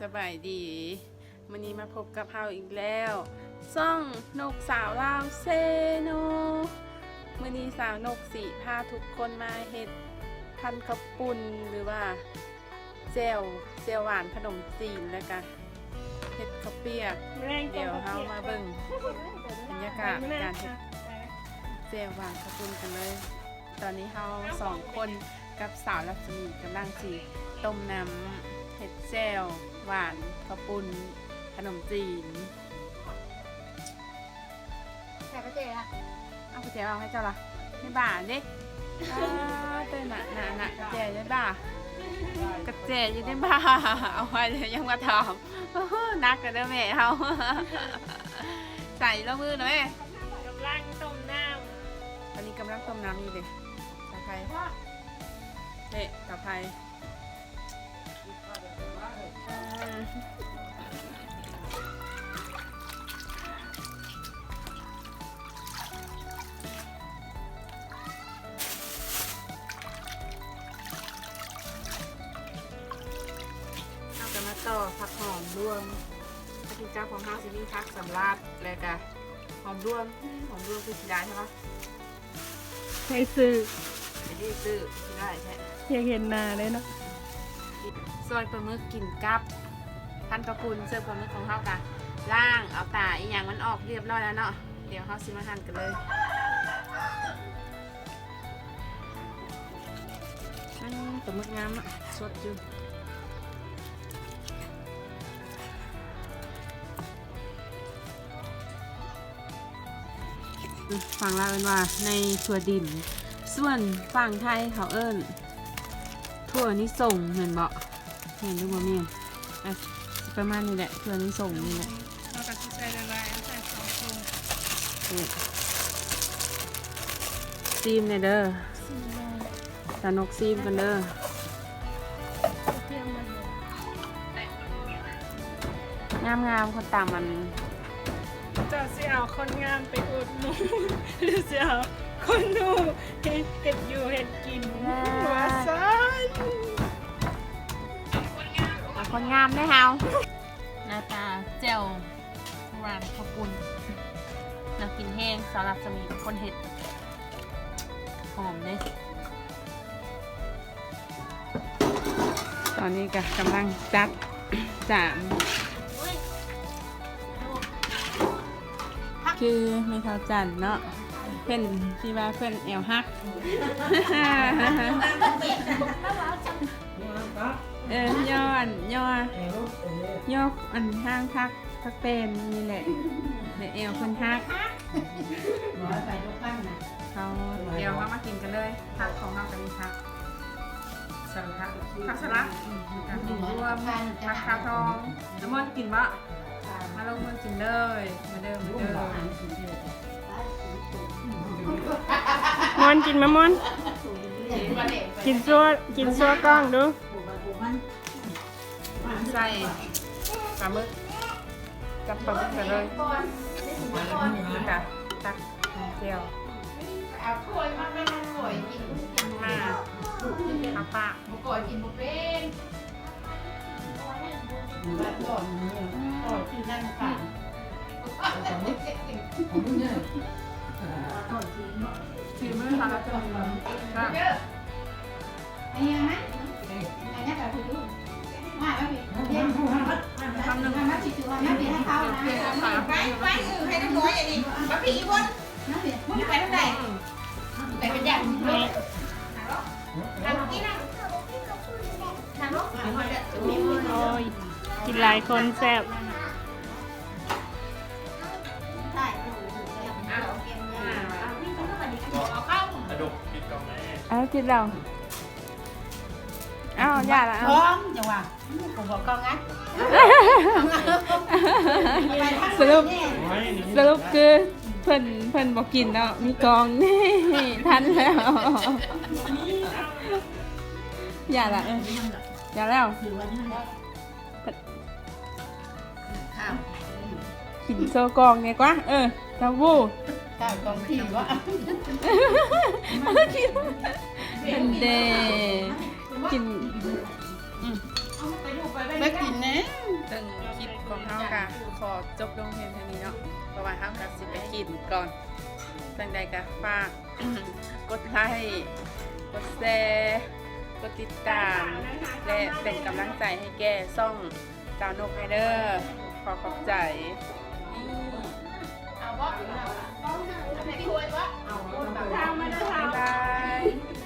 สบายดีวันนี้มาพบกับเฮาอีกแล้วซ่องนกสาวลาวเซโนมื่อนี้สาวนกสีพาทุกคนมาเฮ็ดพันข้าวปุ้นหรือว่าเจลเจลหวานขนมจีนแล้วก็เฮ็ดข้าวเปียกเดี๋ยวเฮามาเบิ่งบรรยากาศการเฮ็ดเจลหวานข้าวปุ้นกันเลย ตอนนี้เฮาสองคนกับสาวรัศมีกำลังสีต้มน้ำเห็ดแจ่ว หวานข้าวปุ้นขนมจีนแต่ก็เจ๊ละเอากระเจียวเอาให้เจ้าละไม่บ่าเด็กเต้นหนะหนะหนะกระเจียวได้บ่ากระเจียวอยู่ได้บ่าเอาไว้เดี๋ยวยังมาถามอื้อหือนักกันเด้อแม่เฮาใส่ลงมือหน่อยแม่กำลังต้มน้ตอนนี้กำลังต้มน้ำอยู่เด็กตะไคร้เด็กตะไคร้อืม เอากันมาต่อผักหอมรวมถ้ากินจ้าของห้าซิมีผักสำลัดแล้วก็หอมรวมหอมรวมคือสีได้ใช่ปะำใช้ซื้อไม่ได้ซื้อสีได้ใช่อยากเห็นหน้าเลยเนาะ ซอยปลาหมึกกินกับ พันกระพุนเสิร์ฟปลาหมึกของเขากันล่างเอาตาอีกอย่างมันออกเรียบร้อยแล้วเนาะเดี๋ยวเขาซิมาหั่นกันเลยอืมปลาหมึกงามอะสดอยู่มฝั่งลาวเป็นว่าในถั่วดิน ส่วนฝั่งไทยเขาเอิ้นถั่วนี่ส่งเห็นเบ่เห็นดูบ่เมียนอะ ประมาณนี้แหละถั่วนี่ส่งนี่แหละเราก็ใส่ละลายเอาใส่สองฟองนี่ซีมเนี่ยเด้อซีเลยตานกซีมกันเด้อเทียมมันเลยงามงามๆคนตามมัน เจะสิเอาคนงามไปอุดหนุนหรือสิเอาคนดูเห็ดเห็ดอยู่เห็ดกินหัวซ้ายเอา คนงามได้เฮาหน้าตาเจลหวานขอบคุณนักกินแห้งสำหรับสมีเป็นคนเห็ด หอมเด้ตอนนี้ก็กำลังจัดจานคือไม่เท่าจันเนาะเพื่อนที่ว่าเพื่อนแอวฮักเออย่อนย่อย่ออันห้างพักพักเป็นนี่แหละเดี๋ยวแอวเพื่อนฮักเขาเดี๋ยวเขามากินกันเลยพักของเรากันนี้พักสลัดผักสลัดอืมกับรวมผักคาทองน้ำมันกินบะมาลงมือกินเลยมาเดิมมาเดิม มอนกินมะมอนกินซัวกินซัวกล้องดู ใส่ปลาหมึกกับปลาหมึกไปเลยนี่ค่ะตักเจียวเอาถ้วยมาไม่นั่งถ้วยกินกินมาข้าวปลาบุกก่อยกินบุเป็นแบบก่อนเนี่ยก่อนกินนั่งกันสีมือค่ะ แล้วจะมีก็เยอะไอ้ยังไหมไอ้เนี่ยแบบคุณดูมาแล้วพี่เย็นทำหนึ่งมาชิจูมาพี่ให้เขานะไปไปเออให้น้ำน้อยอย่างนี้มาพี่อีวนน้ำพี่มึงไปทางไหนไปเป็นอย่างนี้ทำกินนะโอ้ยกินหลายคนแซ่บ เอากินเราอ้าวอย่าละพเอาร้อมจังหวะผมบอกกองงั้นสรุปโอ้ยนี่สรุปคือเพิ่นเพิ่นบอกกินแล้วมีกองนี่ ทันแล้ว อย่าละเอออย่าแล้วข้าวกินโซกองเนี่ยกว่าเออตาวู้ ข้าวกองที่ว่าเป็นเดกินไม่กินนะกซึ่งคลิปของเฮากะขอจบลงเพียงเท่านี้เนาะเพราะว่าเฮากะสิไปกินก่อนจังใดกะฝากกดไลค์กดแชร์กดติดตาม และเป็นกำลังใจให้แก่ซ่องสาวนกไฮเดอร์ขอขอบใจเทาไมาเดินทำมาง บาย